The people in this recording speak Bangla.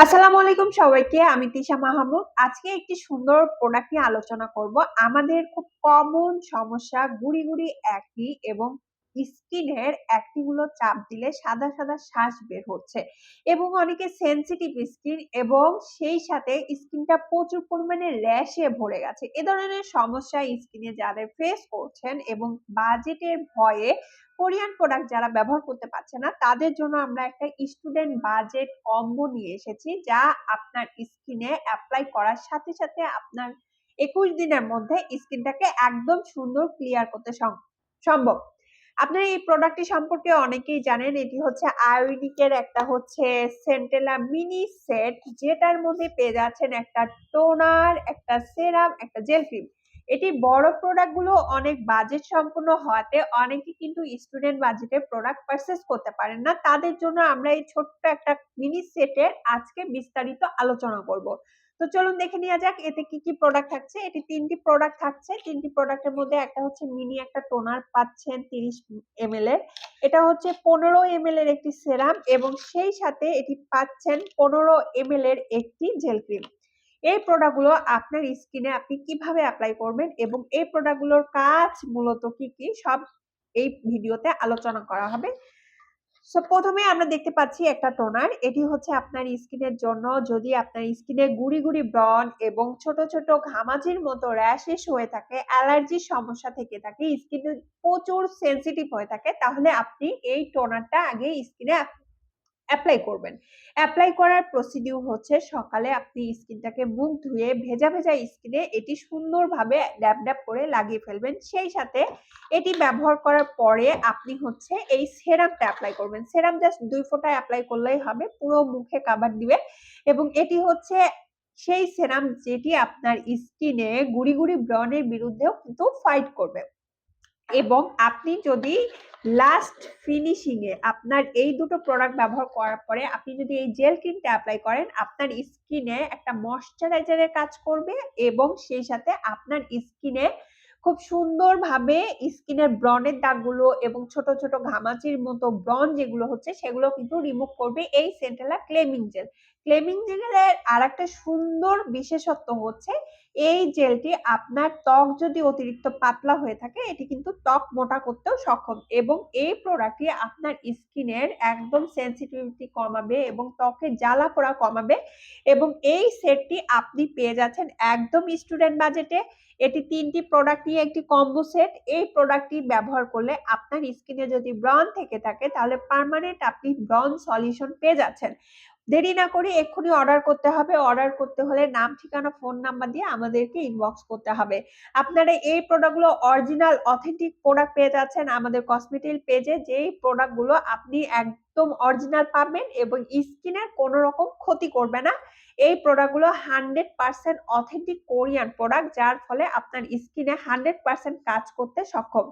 আসসালামু আলাইকুম সবাইকে, আমি তিশা মাহমুদ। আজকে একটি সুন্দর প্রোডাক্ট নিয়ে আলোচনা করব। আমাদের খুব কমন সমস্যা গুড়ি গুড়ি একই এবং স্কিনেরগুলো চাপ দিলে সাদা সাদা শ্বাস বের হচ্ছে। এবং অনেকে সেনসিটিভ স্কিন এবং সেই সাথে স্কিনটা প্রচুর পরিমাণে র্যাশে ভরে গেছে। এ ধরনের সমস্যা স্কিনে যাদের ফেস করছেন এবং বাজেটের ভয়ে কোরিয়ান প্রোডাক্ট যারা ব্যবহার করতে পারছে না, তাদের জন্য আমরা একটা স্টুডেন্ট বাজেট কম্বো নিয়ে এসেছি, যা আপনার স্কিনে অ্যাপ্লাই করার সাথে সাথে আপনার একুশ দিনের মধ্যে স্কিনটাকে একদম সুন্দর ক্লিয়ার করতে সম্ভব। আপনার এই প্রোডাক্টটি সম্পর্কে অনেকেই জানেন, এটি হচ্ছে আয়ুর্বেদিকের একটা হচ্ছে সেন্টেলা মিনি সেট যেটার মধ্যে পেয়ে যাচ্ছেন একটা টোনার একটা সেরাম একটা জেল ক্রিম এটি বড় প্রোডাক্টগুলো অনেক বাজেট সম্পূর্ণ হওয়াতে অনেকে কিন্তু স্টুডেন্ট বাজেটে প্রোডাক্ট পারচেস করতে পারেন না। তাদের জন্য আমরা এই ছোট্ট একটা মিনি সেটের আজকে বিস্তারিত আলোচনা করব। তো চলুন দেখে নেওয়া যাক, এতে কি কি প্রোডাক্ট থাকছে। এটি তিনটি প্রোডাক্ট থাকছে। তিনটি প্রোডাক্টের মধ্যে একটা হচ্ছে মিনি একটা টোনার পাচ্ছেন তিরিশ এম এর। এটা হচ্ছে পনেরো এম এর একটি সেরাম এবং সেই সাথে এটি পাচ্ছেন পনেরো এম এর একটি জেল ক্রিম এই প্রোডাক্টগুলো আপনার স্কিনে আপনি কীভাবে অ্যাপ্লাই করবেন এবং এই প্রোডাক্টগুলোর কাজ মূলত কি কি, সব এই ভিডিওতে আলোচনা করা হবে। সো প্রথমে আমরা দেখতে পাচ্ছি একটা টোনার। এটি হচ্ছে আপনার স্কিনের জন্য। যদি আপনার স্কিনে গুড়ি গুড়ি ব্রন এবং ছোট ছোট ঘামাচির মতো র্যাশেস হয়ে থাকে, অ্যালার্জির সমস্যা থেকে থাকে, স্কিনে প্রচুর সেন্সিটিভ হয়ে থাকে, তাহলে আপনি এই টোনারটা আগে স্কিনে অ্যাপ্লাই করবেন। অ্যাপ্লাই করার প্রসিডিউর হচ্ছে সকালে আপনি স্কিনটাকে মুখ ধুয়ে ভেজা ভেজা স্কিনে এটি সুন্দরভাবে ড্যাব ড্যাব করে লাগিয়ে ফেলবেন। সেই সাথে এটি ব্যবহার করার পরে আপনি হচ্ছে এই সেরামটা অ্যাপ্লাই করবেন। সেরাম জাস্ট দুই ফোঁটা অ্যাপ্লাই করলেই হবে, পুরো মুখে কাভার দিবে এবং এটি হচ্ছে সেই সেরাম যেটি আপনার স্কিনে গুড়ি গুড়ি ব্রনের বিরুদ্ধেও কিন্তু ফাইট করবে। এবং আপনি যদি লাস্ট ফিনিশিং এ আপনার এই দুটো প্রোডাক্ট ব্যবহার করার পরে আপনি যদি এই জেল ক্রিমটা অ্যাপ্লাই করেন, আপনার স্কিনে একটা ময়শ্চারাইজারের কাজ করবে এবং সেই সাথে আপনার স্কিনে খুব সুন্দরভাবে স্কিনের ব্রনের দাগগুলো এবং ছোট ছোট ঘামাচির মতো ব্রন যেগুলো হচ্ছে, সেগুলো কিন্তু রিমুভ করবে এই সেন্টেলা ক্লেমিং জেল ক্লেমিং জেলের আর একটা সুন্দর বিশেষত্ব হচ্ছে এই জেলটি আপনার ত্বক যদি অতিরিক্ত পাতলা হয়ে থাকে, এটি কিন্তু ত্বক মোটা করতেও সক্ষম এবং এই প্রোডাক্টটি আপনার স্কিনের একদম সেন্সিটিভিটি কমাবে এবং ত্বকের জ্বালা পোড়া কমাবে এবং এই সেটটি আপনি পেয়ে যাচ্ছেন একদম স্টুডেন্ট বাজেটে এটি তিনটি প্রোডাক্ট নিয়ে একটি কম্বো সেট এই প্রোডাক্টটি ব্যবহার করলে আপনার স্কিনে যদি ব্রন থেকে থাকে, তাহলে পারমানেন্ট আপনি ব্রন সলিউশন পেয়ে যাচ্ছেন। দেরি না করে এক্ষুনি অর্ডার করতে হবে। অর্ডার করতে হলে নাম, ঠিকানা ফোন নাম্বার দিয়ে আমাদেরকে ইনবক্স করতে হবে। আপনারা এই প্রোডাক্টগুলো অরিজিনাল অথেন্টিক প্রোডাক্ট পেয়ে যাচ্ছেন আমাদের কসমেটিক পেজে যেই প্রোডাক্টগুলো আপনি একদম অরিজিনাল পাবেন এবং স্কিনের কোনো রকম ক্ষতি করবে না। এই প্রোডাক্টগুলো hundred percent authentic Korean product যার ফলে আপনার স্কিনে হান্ড্রেড পার্সেন্ট কাজ করতে সক্ষম।